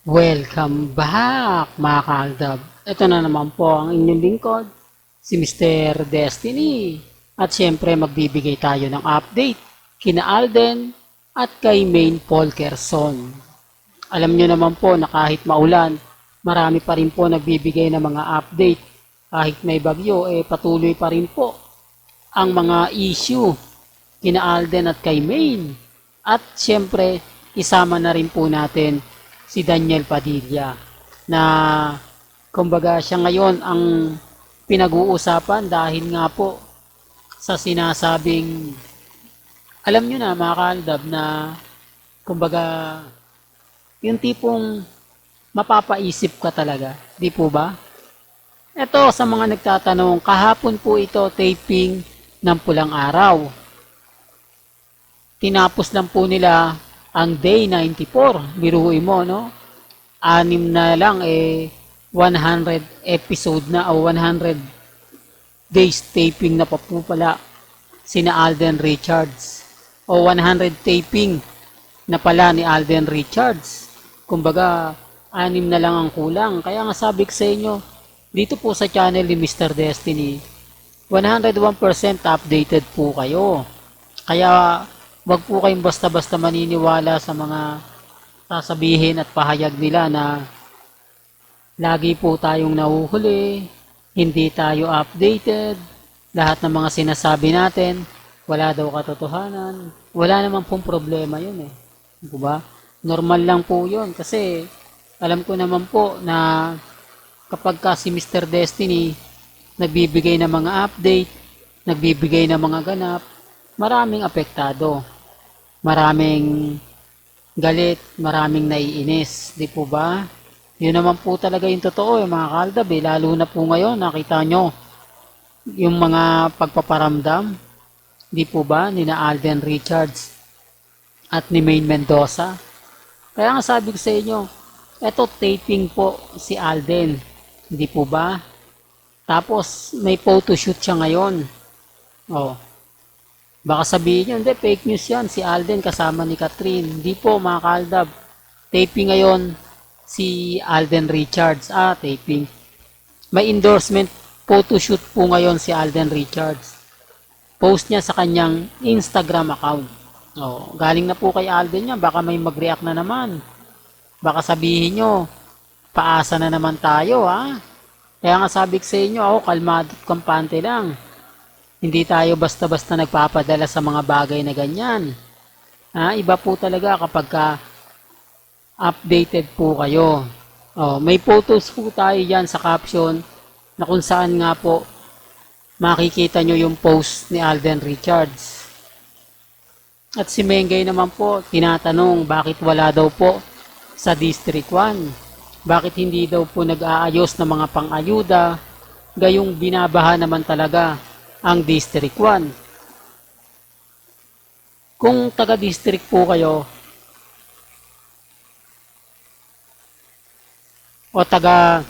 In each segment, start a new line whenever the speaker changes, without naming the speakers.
Welcome back mga kaaldab. Ito na naman po ang inyong lingkod, si Mr. Destiny. At syempre magbibigay tayo ng update kina Alden at kay Main Polkerson. Alam nyo naman po na kahit maulan, marami pa rin po nagbibigay ng mga update. Kahit may bagyo, eh patuloy pa rin po ang mga issue kina Alden at kay Main. At syempre, isama na rin po natin si Daniel Padilla na kumbaga siya ngayon ang pinag-uusapan dahil nga po sa sinasabing alam nyo na mga kaaldab na kumbaga yung tipong mapapaisip ka talaga di po ba? Ito sa mga nagtatanong kahapon po ito taping ng pulang araw. Tinapos lang po nila ang day 94. Biruin mo, no? Anim na lang, eh, 100 episode na o 100 days taping na pa po pala sina Alden Richards. O 100 taping na pala ni Alden Richards. Kumbaga, anim na lang ang kulang. Kaya nga sabi ko sa inyo, dito po sa channel ni Mr. Destiny, 101% updated po kayo. Kaya wag po kayong basta-basta maniniwala sa mga sasabihin at pahayag nila na lagi po tayong nahuhuli, hindi tayo updated, lahat ng mga sinasabi natin, wala daw katotohanan. Wala naman pong problema yun eh. Di ba? Normal lang po yun kasi alam ko naman po na kapag ka si Mr. Destiny nagbibigay ng mga update, nagbibigay ng mga ganap, maraming apektado. Maraming galit, maraming naiinis. Di po ba? Yun naman po talaga yung totoo, yung mga kaldab. Eh. Lalo na po ngayon, nakita nyo yung mga pagpaparamdam. Di po ba? Ni na Alden Richards at ni Maine Mendoza. Kaya nga sabi ko sa inyo, eto taping po si Alden. Di po ba? Tapos may photoshoot siya ngayon. Oh, Baka sabihin nyo, hindi, fake news yan. Si Alden kasama ni Catherine. Hindi po, mga kaldab. Taping ngayon, si Alden Richards. Ah, taping. May endorsement photoshoot po ngayon si Alden Richards. Post niya sa kanyang Instagram account. Oh, galing na po kay Alden yan. Baka may mag-react na naman. Baka sabihin nyo, paasa na naman tayo, ha? Kaya nga sabi ko sa inyo, ako kalmado kampante lang. Hindi tayo basta-basta nagpapadala sa mga bagay na ganyan. Ha, iba po talaga kapag ka updated po kayo. Oh, may photos po tayo dyan sa caption na kung saan nga po makikita nyo yung post ni Alden Richards. At si Mengay naman po, tinatanong bakit wala daw po sa District 1. Bakit hindi daw po nag-aayos ng mga pang-ayuda, gayong binabaha naman talaga ang District 1. Kung taga-district po kayo o taga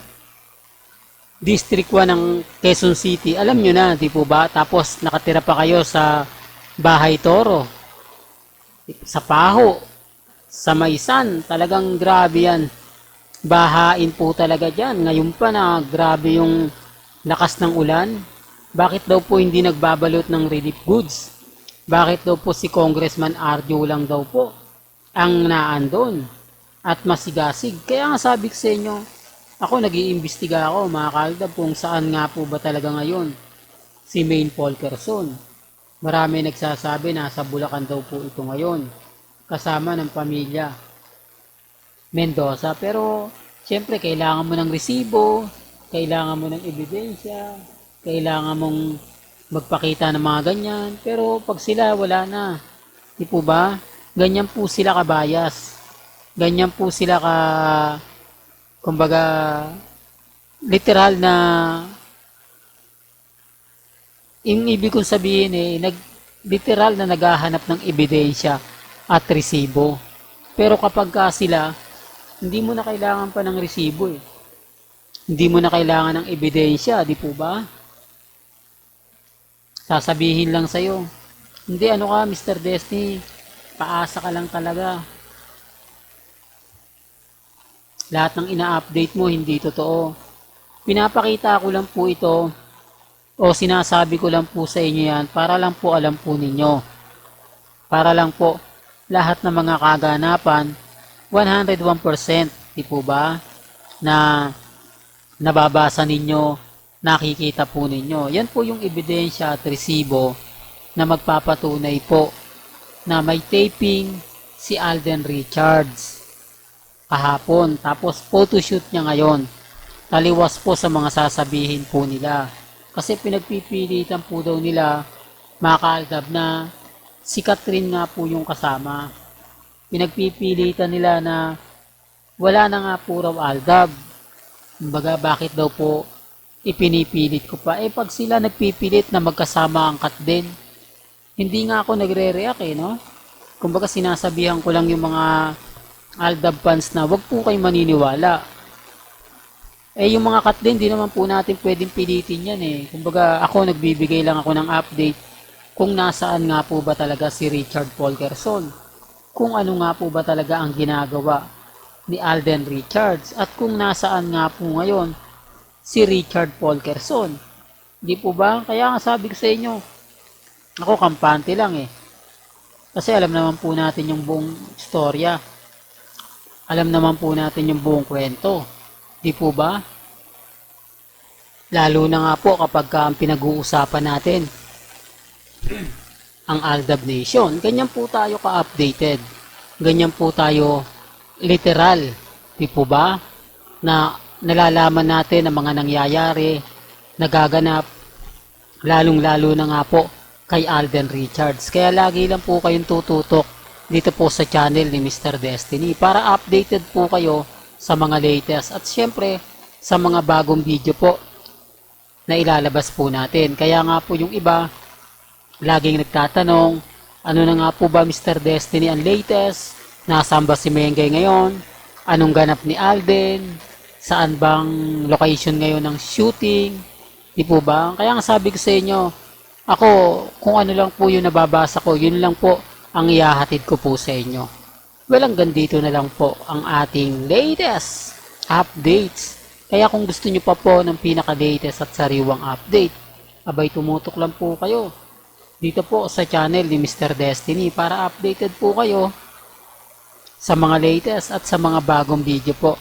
District 1 ng Quezon City, alam nyo na, di po ba? Tapos nakatira pa kayo sa Bahay Toro, sa Paho, sa Maisan, talagang grabe yan. Bahain po talaga dyan. Ngayon pa na grabe yung lakas ng ulan. Bakit daw po hindi nagbabalot ng relief goods? Bakit daw po si Congressman Arjo lang daw po ang naandon at masigasig? Kaya nga sabi ko sa inyo, ako nag-iimbestiga ako mga kaldab kung saan nga po ba talaga ngayon si Main Polkerson. Marami nagsasabi na sa Bulacan daw po ito ngayon kasama ng pamilya Mendoza. Pero siyempre kailangan mo ng resibo, kailangan mo ng ebidensya, kailangan mong magpakita ng mga ganyan. Pero pag sila, wala na. Di po ba? Ganyan po sila kabayas. Ganyan po sila ka, kumbaga, literal na, yung ibig kong sabihin eh, nag, literal na naghahanap ng ebidensya at resibo. Pero kapag ka sila, hindi mo na kailangan pa ng resibo eh. Hindi mo na kailangan ng ebidensya, di po ba? Sasabihin lang sa'yo, hindi ano ka Mr. Destiny, paasa ka lang talaga. lahat ng ina-update mo hindi totoo. Pinapakita ko lang po ito o sinasabi ko lang po sa inyo yan para lang po alam po ninyo. Para lang po lahat ng mga kaganapan 101% di po ba na nababasa ninyo, nakikita po ninyo. Yan po yung ebidensya at resibo na magpapatunay po na may taping si Alden Richards kahapon. Tapos photoshoot niya ngayon. Taliwas po sa mga sasabihin po nila. Kasi pinagpipilitan po daw nila makaaldab na si Catherine nga po yung kasama. Pinagpipilitan nila na wala na nga po raw aldab. Kumbaga, bakit daw po ipinipilit ko pa? Eh, pag sila nagpipilit na magkasama ang kat din, hindi nga ako nagre-react eh, no? Kumbaga, sinasabihan ko lang yung mga aldab fans na wag po kayo maniniwala. Eh, yung mga kat din, di naman po natin pwedeng pilitin yan eh. Kumbaga, ako nagbibigay lang ako ng update kung nasaan nga po ba talaga si Richard Paul. Kung ano nga po ba talaga ang ginagawa ni Alden Richards at kung nasaan nga po ngayon si Richard Paul Gerson. Di po ba? Kaya nga sabi ko sa inyo, ako kampante lang eh. Kasi alam naman po natin yung buong storya. Alam naman po natin yung buong kwento. Di po ba? Lalo na nga po kapag ka ang pinag-uusapan natin ang Aldab Nation. Ganyan po tayo ka-updated. Ganyan po tayo literal. Di po ba? Na nalalaman natin ang mga nangyayari, nagaganap, lalong-lalo na nga po kay Alden Richards. Kaya lagi lang po kayong tututok dito po sa channel ni Mr. Destiny para updated po kayo sa mga latest at syempre sa mga bagong video po na ilalabas po natin. Kaya nga po yung iba laging nagtatanong ano na nga po ba Mr. Destiny ang latest? Nasaan ba si Mengay ngayon? Anong ganap ni Alden? Saan bang location ngayon ng shooting? Di po ba? Kaya nga sabi ko sa inyo, ako, kung ano lang po yung nababasa ko, yun lang po ang ihahatid ko po sa inyo. Well, hanggang dito na lang po ang ating latest updates. Kaya kung gusto nyo pa po ng pinaka-latest at sariwang update, abay tumutok lang po kayo dito po sa channel ni Mr. Destiny para updated po kayo sa mga latest at sa mga bagong video po